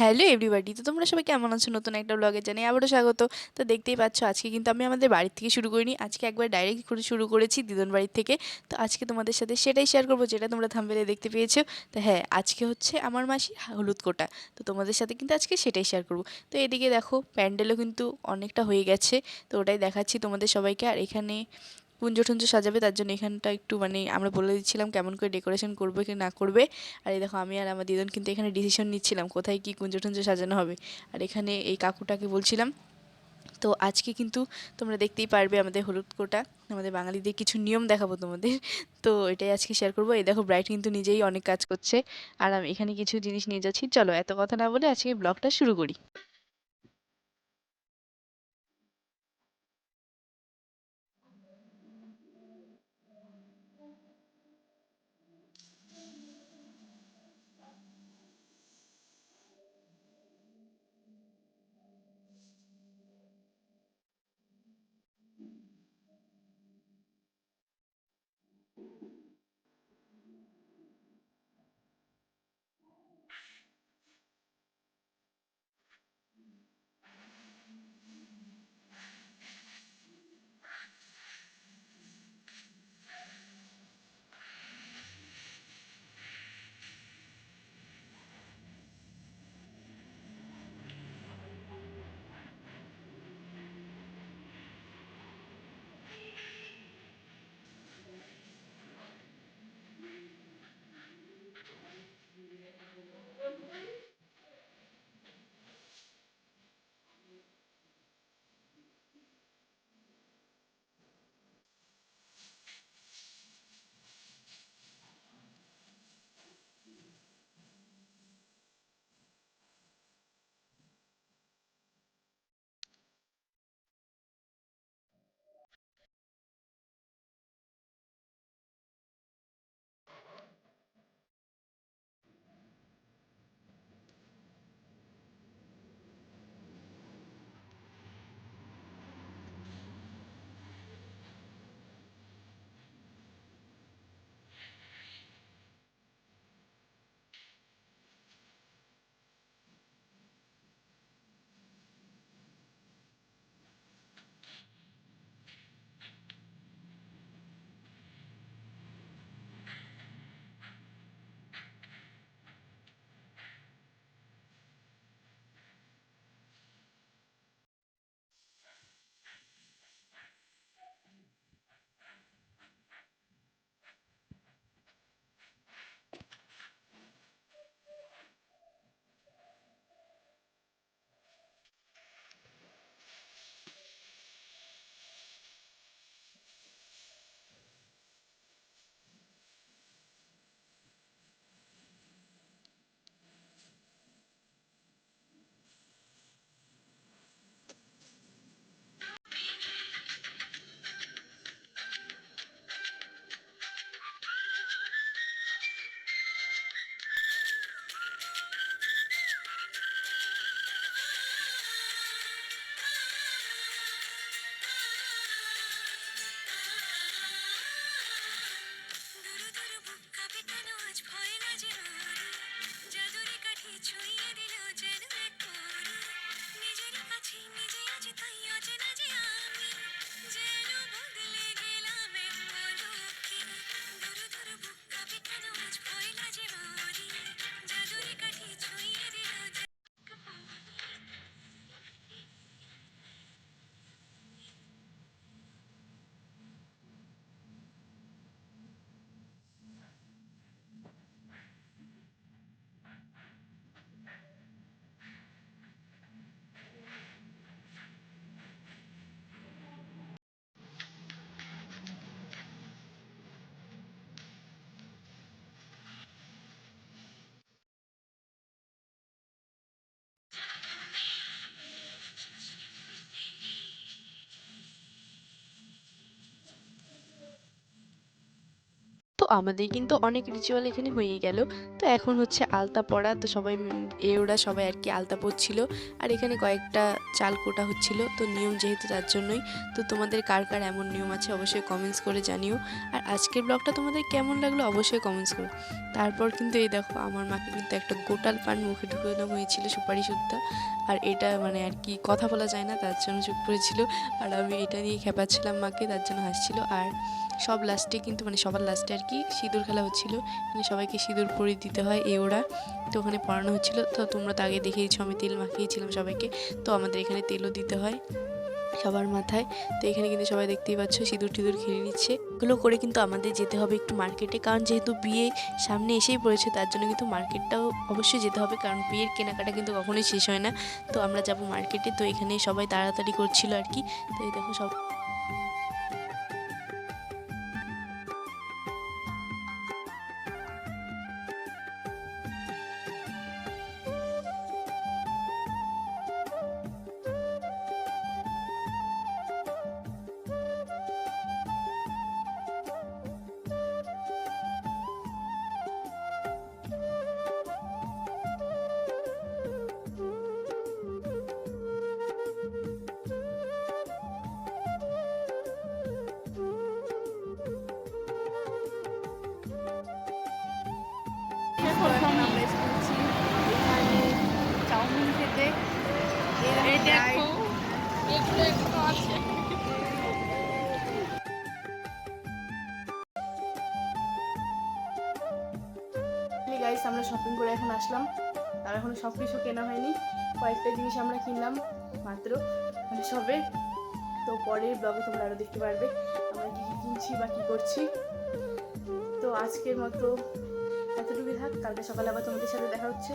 Hello everybody তো তোমরা সবাই কেমন আছো? নতুন একটা ব্লগে জানি আবারও স্বাগত। তো দেখতেই পাচ্ছ, আজকে কিন্তু আমি আমাদের বাড়ির থেকে শুরু করিনি। আজকে একবার ডাইরেক্ট করে শুরু করেছি দিদন বাড়ির থেকে। তো আজকে তোমাদের সাথে সেটাই শেয়ার করব, যেটা তোমরা থাম্বেলে দেখতে পেয়েছ। তো হ্যাঁ আজকে হচ্ছে আমার মাসির হলুদ কোটা। তো তোমাদের সাথে কিন্তু আজকে সেটাই শেয়ার করব। তো এদিকে দেখো, প্যান্ডেলও কিন্তু অনেকটা হয়ে গেছে। তো ওটাই দেখাচ্ছি তোমাদের সবাইকে। আর এখানে কুঞ্জ টুঞ্জ সাজাবে, তার জন্য এখানটা একটু মানে আমরা বলে দিচ্ছিলাম কেমন করে ডেকোরেশন করবে কি না করবে। আর এই দেখো আমি আর আমার দিদন কিন্তু এখানে ডিসিশন নিচ্ছিলাম, কোথায় কি কুঞ্জ টুঞ্জ সাজানো হবে। আর এখানে এই কাকুটাকে বলছিলাম, তো আজকে কিন্তু তোমরা দেখতেই পারবে আমাদের হলুদ কোটা, আমাদের বাঙালিদের কিছু নিয়ম দেখাবো তোমাদের। তো এটাই আজকে শেয়ার করব। এই দেখো ব্রাইট কিন্তু নিজেই অনেক কাজ করছে। আর আমি এখানে কিছু জিনিস নিয়ে যাচ্ছি। চলো এত কথা না বলে আজকে ব্লগটা শুরু করি। নিজে আছি তাই আজ না যে আমি আমাদের কিন্তু অনেক রিচুয়াল এখানে হয়ে গেল। তো এখন হচ্ছে আলতা পড়া, তো সবাই এ ওরা সবাই আর কি আলতা পড়ছিল আর এখানে কয়েকটা চাল কোটা হচ্ছিল, তো নিয়ম যেহেতু তার জন্যই, তো তোমাদের কার কার এমন নিয়ম আছে অবশ্যই কমেন্টস করে জানিও। আর আজকের ব্লগটা তোমাদের কেমন লাগল অবশ্যই কমেন্টস করো। তারপর কিন্তু এই দেখো, আমার মাকে কিন্তু একটা গোটাল পান মুখে ঢুকে দেওয়া হয়েছিল সুপারি সুদ্ধা আর এটা মানে আর কি কথা বলা যায় না, তার জন্য চুপ করেছিল। আর আমি এটা নিয়ে খেপাচ্ছিলাম মাকে, তার জন্য হাসছিল। আর সব লাস্টে কিন্তু মানে সবার লাস্টে আর কি সিঁদুর খেলা হচ্ছিল। মানে সবাইকে সিঁদুর পরিয়ে দিতে হয় এ, ওরা। তো ওখানে পড়ানো হচ্ছিল। তো তোমরা তো আগে দেখেইছো, আমি তেল মাখিয়েছিলাম সবাইকে। তো আমাদের এখানে তেলও দিতে হয় সবার মাথায়। তো এখানে কিন্তু সবাই দেখতেই পাচ্ছ সিঁদুর টিঁদুর খেলে নিচ্ছে। এগুলো করে কিন্তু আমাদের যেতে হবে একটু মার্কেটে। কারণ যেহেতু বিয়ে সামনে এসেই পড়েছে, তার জন্য কিন্তু মার্কেটটাও অবশ্যই যেতে হবে। কারণ বিয়ের কেনাকাটা কিন্তু কখনোই শেষ হয় না। তো আমরা যাব মার্কেটে। তো এখানে সবাই তাড়াতাড়ি করছিল আর কি। তো এই দেখো সব দেখো গাইস আমরা শপিং করে এখন আসলাম। আর এখনও সব কিছু কেনা হয়নি। কয়েকটা জিনিস আমরা কিনলাম, মাত্র। মানে সবে। তো পরের ব্লগে তোমরা আরও দেখতে পারবে আমরা কী কী কিনছি বা কী করছি। তো আজকের মতো এতটুকুই থাক। কালকে সকালে আবার তোমাদের সাথে দেখা হচ্ছে।